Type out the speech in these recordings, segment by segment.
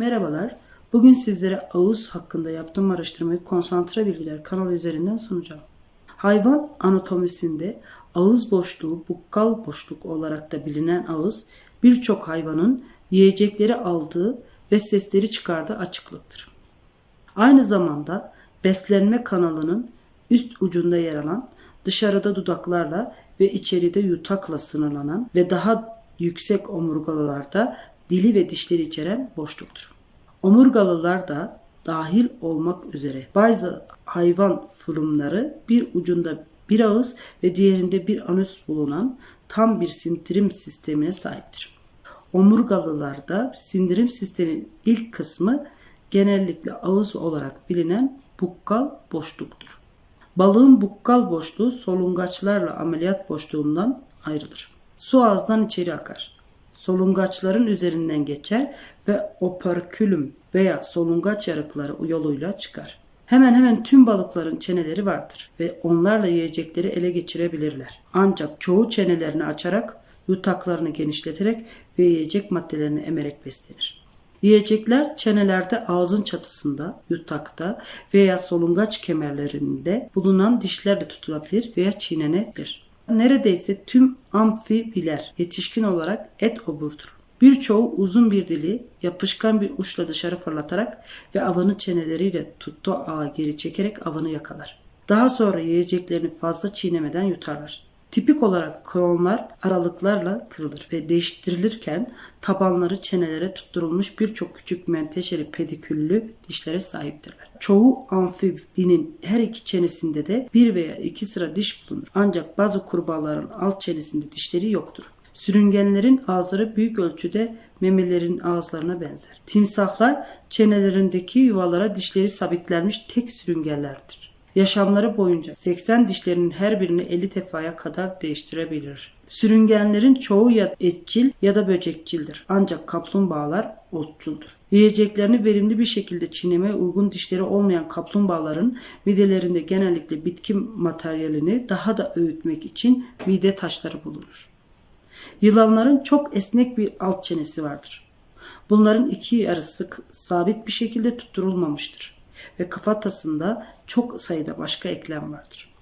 Merhabalar. Bugün sizlere ağız hakkında yaptığım araştırmayı konsantre bilgiler kanalı üzerinden sunacağım. Hayvan anatomisinde ağız boşluğu bukkal boşluk olarak da bilinen ağız birçok hayvanın yiyecekleri aldığı ve sesleri çıkardığı açıklıktır. Aynı zamanda beslenme kanalının üst ucunda yer alan, dışarıda dudaklarla ve içeride yutakla sınırlanan ve daha yüksek omurgalılarda dili ve dişleri içeren boşluktur. Omurgalılar da dahil olmak üzere bazı hayvan fırımları bir ucunda bir ağız ve diğerinde bir anüs bulunan tam bir sindirim sistemine sahiptir. Omurgalılarda sindirim sisteminin ilk kısmı genellikle ağız olarak bilinen bukkal boşluktur. Balığın bukkal boşluğu solungaçlarla ameliyat boşluğundan ayrılır. Su ağızdan içeri akar. Solungaçların üzerinden geçer ve operkülüm veya solungaç yarıkları yoluyla çıkar. Hemen hemen tüm balıkların çeneleri vardır ve onlarla yiyecekleri ele geçirebilirler. Ancak çoğu çenelerini açarak, yutaklarını genişleterek ve yiyecek maddelerini emerek beslenir. Yiyecekler çenelerde ağzın çatısında, yutakta veya solungaç kemerlerinde bulunan dişlerle tutulabilir veya çiğnenebilir. Neredeyse tüm amfibiler yetişkin olarak et oburdur. Birçoğu uzun bir dili yapışkan bir uçla dışarı fırlatarak ve avını çeneleriyle tuttuğu ağa geri çekerek avını yakalar. Daha sonra yiyeceklerini fazla çiğnemeden yutarlar. Tipik olarak kronlar aralıklarla kırılır ve değiştirilirken tabanları çenelere tutturulmuş birçok küçük menteşeli pediküllü dişlere sahiptirler. Çoğu amfibinin her iki çenesinde de bir veya iki sıra diş bulunur. Ancak bazı kurbağaların alt çenesinde dişleri yoktur. Sürüngenlerin ağızları büyük ölçüde memelerin ağızlarına benzer. Timsahlar çenelerindeki yuvalara dişleri sabitlenmiş tek sürüngenlerdir. Yaşamları boyunca 80 dişlerinin her birini 50 defaya kadar değiştirebilir. Sürüngenlerin çoğu ya etçil ya da böcekçildir. Ancak kaplumbağalar otçuldur. Yiyeceklerini verimli bir şekilde çiğnemeye uygun dişleri olmayan kaplumbağaların midelerinde genellikle bitki materyalini daha da öğütmek için mide taşları bulunur. Yılanların çok esnek bir alt çenesi vardır. Bunların iki yarısı sabit bir şekilde tutturulmamıştır ve kafatasında çok sayıda başka eklem vardır.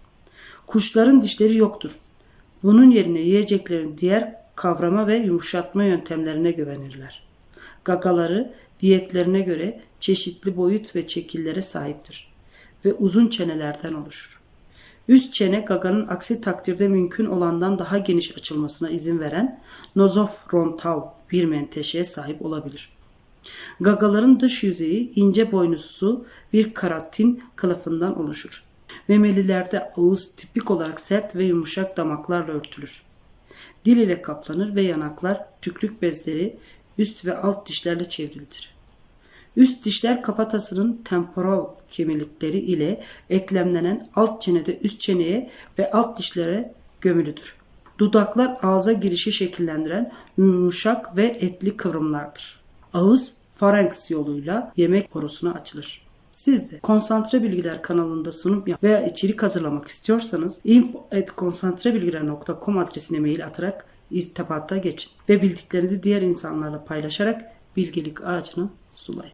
Kuşların dişleri yoktur. Bunun yerine yiyeceklerin diğer kavrama ve yumuşatma yöntemlerine güvenirler. Gagaları diyetlerine göre çeşitli boyut ve şekillere sahiptir ve uzun çenelerden oluşur. Üst çene gaganın aksi takdirde mümkün olandan daha geniş açılmasına izin veren nozofrontal bir menteşeye sahip olabilir. Gagaların dış yüzeyi ince boynuzlu bir karatin kılıfından oluşur. Memelilerde ağız tipik olarak sert ve yumuşak damaklarla örtülür. Dil ile kaplanır ve yanaklar tükrük bezleri üst ve alt dişlerle çevrilidir. Üst dişler kafatasının temporal kemikleri ile eklemlenen alt çenede üst çeneye ve alt dişlere gömülüdür. Dudaklar ağza girişi şekillendiren yumuşak ve etli kıvrımlardır. Ağız farenks yoluyla yemek borusuna açılır. Siz de Konsantre Bilgiler kanalında sunum veya içerik hazırlamak istiyorsanız info.konsantrebilgiler.com adresine mail atarak irtibata geçin ve bildiklerinizi diğer insanlarla paylaşarak bilgilik ağacını sulayın.